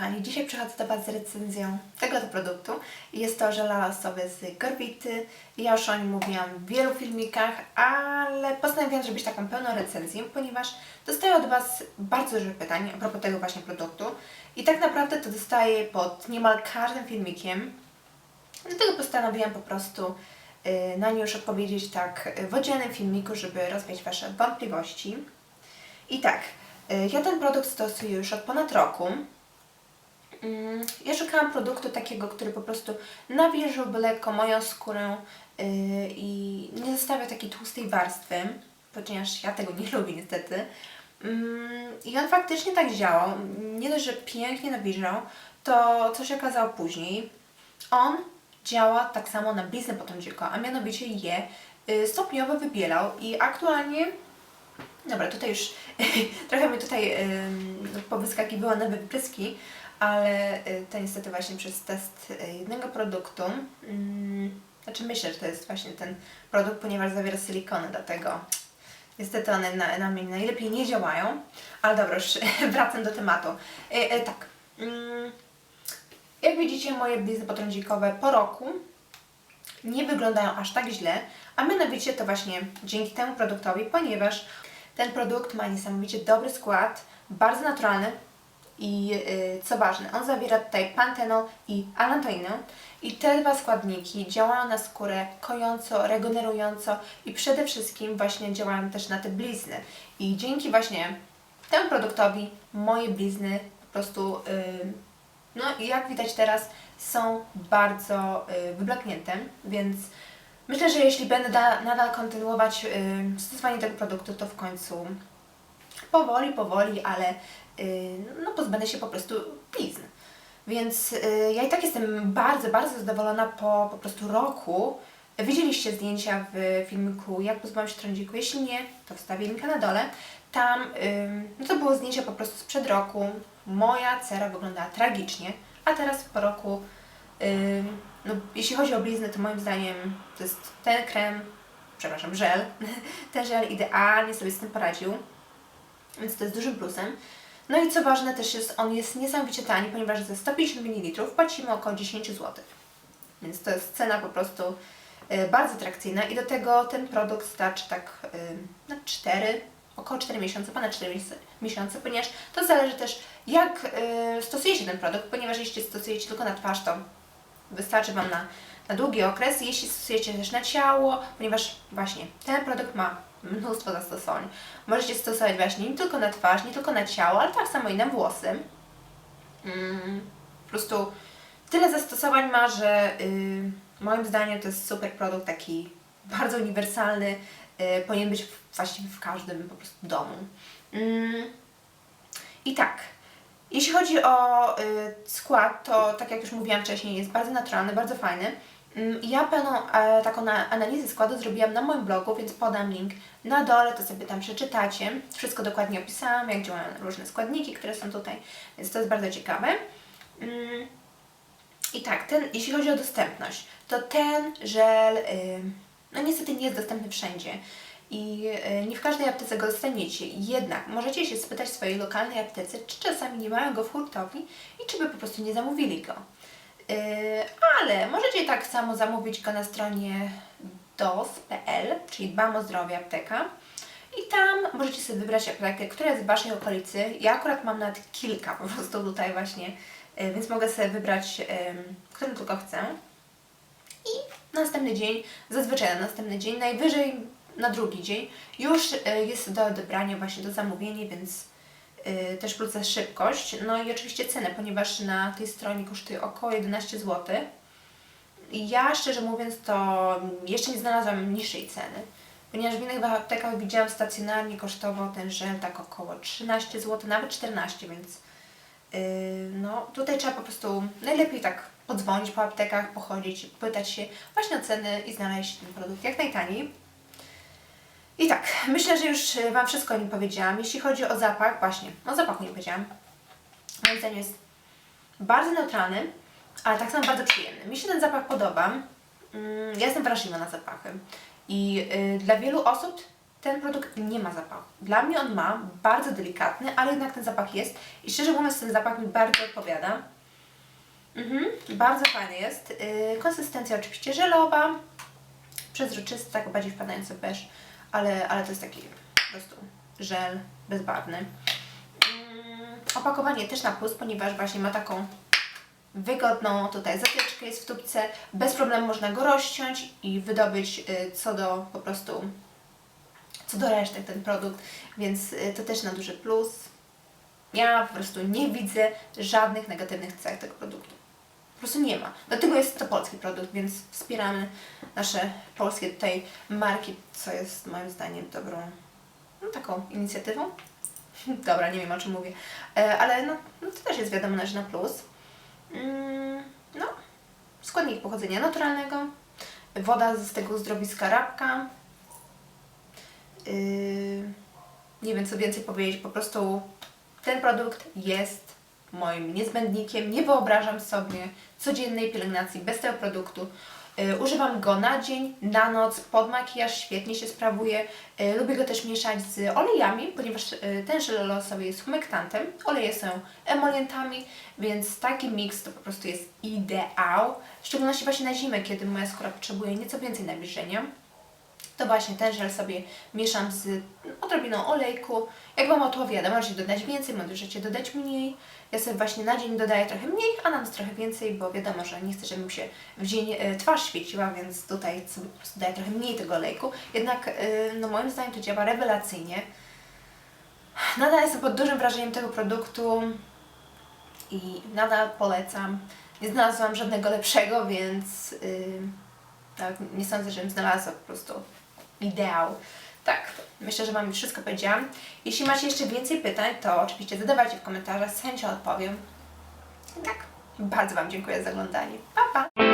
kochani, dzisiaj przychodzę do Was z recenzją tego produktu. Jest to żel lasowy z Gorbity. Ja już o nim mówiłam w wielu filmikach, ale postanowiłam zrobić taką pełną recenzję, ponieważ dostaję od Was bardzo dużo pytań a propos tego właśnie produktu. I tak naprawdę to dostaję pod niemal każdym filmikiem. Dlatego postanowiłam po prostu y, na nie już odpowiedzieć tak w oddzielnym filmiku, żeby rozwiać Wasze wątpliwości. I tak, y, ja ten produkt stosuję już od ponad roku. Mm, Ja szukałam produktu takiego, który po prostu nawilżyłby lekko moją skórę yy, i nie zostawia takiej tłustej warstwy, ponieważ ja tego nie lubię niestety. Mm, I on faktycznie tak działał. Nie dość, że pięknie nawilżał, to co się okazało później, on działa tak samo na bliznę potrądziłką, a mianowicie je y, stopniowo wybielał i aktualnie Dobra, tutaj już trochę mi tutaj ym, powyskakiwały nowe wypryski, ale y, to niestety właśnie przez test y, jednego produktu. Ym, znaczy myślę, że to jest właśnie ten produkt, ponieważ zawiera silikony, dlatego niestety one na, na mnie najlepiej nie działają. Ale dobra, już wracam do tematu. Y, tak. Ym, jak widzicie, moje blizny potrądzikowe po roku nie wyglądają aż tak źle, a mianowicie to właśnie dzięki temu produktowi, ponieważ ten produkt ma niesamowicie dobry skład, bardzo naturalny i yy, co ważne, on zawiera tutaj pantenol i alantoinę. I te dwa składniki działają na skórę kojąco, regenerująco i przede wszystkim właśnie działają też na te blizny. I dzięki właśnie temu produktowi moje blizny po prostu yy, no jak widać teraz są bardzo y, wyblaknięte, więc myślę, że jeśli będę da, nadal kontynuować stosowanie tego produktu, to w końcu powoli, powoli, ale y, no pozbędę się po prostu blizn. Więc y, ja i tak jestem bardzo, bardzo zadowolona po po prostu roku. Widzieliście zdjęcia w filmiku Jak pozbyłam się trądziku. Jeśli nie, to wstawię linka na dole. Tam no to było zdjęcie po prostu sprzed roku. Moja cera wyglądała tragicznie, a teraz po roku, no, jeśli chodzi o bliznę, to moim zdaniem to jest ten krem, przepraszam, żel. Ten żel idealnie sobie z tym poradził, więc to jest dużym plusem. No i co ważne też jest, on jest niesamowicie tani, ponieważ za 150 ml płacimy około 10 zł. Więc to jest cena po prostu y, bardzo atrakcyjna i do tego ten produkt starczy tak y, na 4, około 4 miesiące, ponad 4 mies- miesiące, ponieważ to zależy też jak y, stosujecie ten produkt, ponieważ jeśli stosujecie tylko na twarz, to wystarczy Wam na, na długi okres. Jeśli stosujecie też na ciało, ponieważ właśnie ten produkt ma mnóstwo zastosowań. Możecie stosować właśnie nie tylko na twarz, nie tylko na ciało, ale tak samo i na włosy. Mm, po prostu tyle zastosowań ma, że y, moim zdaniem to jest super produkt, taki bardzo uniwersalny, y, powinien być w, właściwie w każdym po prostu domu. Mm, I tak, jeśli chodzi o y, skład, to tak jak już mówiłam wcześniej, jest bardzo naturalny, bardzo fajny. Mm, Ja pełną e, taką na, analizę składu zrobiłam na moim blogu, więc podam link na dole, to sobie tam przeczytacie. Wszystko dokładnie opisałam, jak działają różne składniki, które są tutaj, więc to jest bardzo ciekawe. Mm, I tak, ten, jeśli chodzi o dostępność, to ten żel, y, no niestety nie jest dostępny wszędzie. I y, nie w każdej aptece go dostaniecie. Jednak możecie się spytać w swojej lokalnej aptece, czy czasami nie mają go w hurtowni i czy by po prostu nie zamówili go. Yy, ale możecie tak samo zamówić go na stronie dos.pl, czyli Dbam o zdrowie apteka. I tam możecie sobie wybrać aptekę, która jest w Waszej okolicy. Ja akurat mam nawet kilka po prostu tutaj właśnie, yy, więc mogę sobie wybrać, którą tylko chcę. I następny dzień, zazwyczaj na następny dzień, najwyżej na drugi dzień już yy, jest do odebrania właśnie do zamówienia, więc yy, też plus szybkość. No i oczywiście cenę, ponieważ na tej stronie kosztuje około 11 zł. Ja szczerze mówiąc to jeszcze nie znalazłam niższej ceny. Ponieważ w innych aptekach widziałam stacjonarnie kosztował ten żel tak około 13 zł, nawet 14, więc yy, no tutaj trzeba po prostu najlepiej tak podzwonić po aptekach, pochodzić, pytać się właśnie o ceny i znaleźć ten produkt jak najtaniej. I tak, myślę, że już y, Wam wszystko o nim powiedziałam. Jeśli chodzi o zapach, właśnie, o zapachu nie powiedziałam. Moim zdaniem jest bardzo neutralny, ale tak samo bardzo przyjemny. Mi się ten zapach podoba. Mm, Ja jestem wrażliwa na zapachy. I y, dla wielu osób ten produkt nie ma zapachu. Dla mnie on ma bardzo delikatny, ale jednak ten zapach jest i szczerze mówiąc ten zapach mi bardzo odpowiada. Mhm, bardzo fajny jest. Yy, konsystencja oczywiście żelowa, przezroczysty, tak bardziej wpadający beż, ale, ale to jest taki po prostu żel bezbarwny. Mm, opakowanie też na plus, ponieważ właśnie ma taką wygodną tutaj zatyczkę, jest w tubce, bez problemu można go rozciąć i wydobyć y, co do po prostu co do reszty ten produkt, więc y, to też na duży plus. Ja po prostu nie widzę żadnych negatywnych cech tego produktu. Po prostu nie ma. Dlatego jest to polski produkt, więc wspieramy nasze polskie tutaj marki, co jest moim zdaniem dobrą no, taką inicjatywą. Dobra, nie wiem o czym mówię, e, ale no, no to też jest wiadomo, że na plus. Mm, no, składniki pochodzenia naturalnego, woda z tego zdrowiska Rabka. Yy, nie wiem co więcej powiedzieć, po prostu ten produkt jest moim niezbędnikiem. Nie wyobrażam sobie codziennej pielęgnacji bez tego produktu. Yy, używam go na dzień, na noc, pod makijaż, świetnie się sprawuje. Yy, lubię go też mieszać z olejami, ponieważ yy, ten żel losowy jest humektantem, oleje są emolientami, więc taki miks to po prostu jest ideał. W szczególności właśnie na zimę, kiedy moja skóra potrzebuje nieco więcej nawilżenia to właśnie ten żel sobie mieszam z odrobiną olejku. Jak Wam odpowiada, możecie dodać więcej, możecie dodać mniej. Ja sobie właśnie na dzień dodaję trochę mniej, a na noc trochę więcej, bo wiadomo, że nie chcę, żeby mi się w dzień e, twarz świeciła, więc tutaj sobie po prostu daję trochę mniej tego olejku. Jednak e, no moim zdaniem to działa rewelacyjnie. Nadal jestem pod dużym wrażeniem tego produktu i nadal polecam. Nie znalazłam żadnego lepszego, więc yy, nawet nie sądzę, żebym znalazła po prostu ideał. Tak, myślę, że Wam już wszystko powiedziałam. Jeśli macie jeszcze więcej pytań, to oczywiście zadawajcie w komentarzach, z chęcią odpowiem. Tak, bardzo Wam dziękuję za oglądanie. Pa, pa!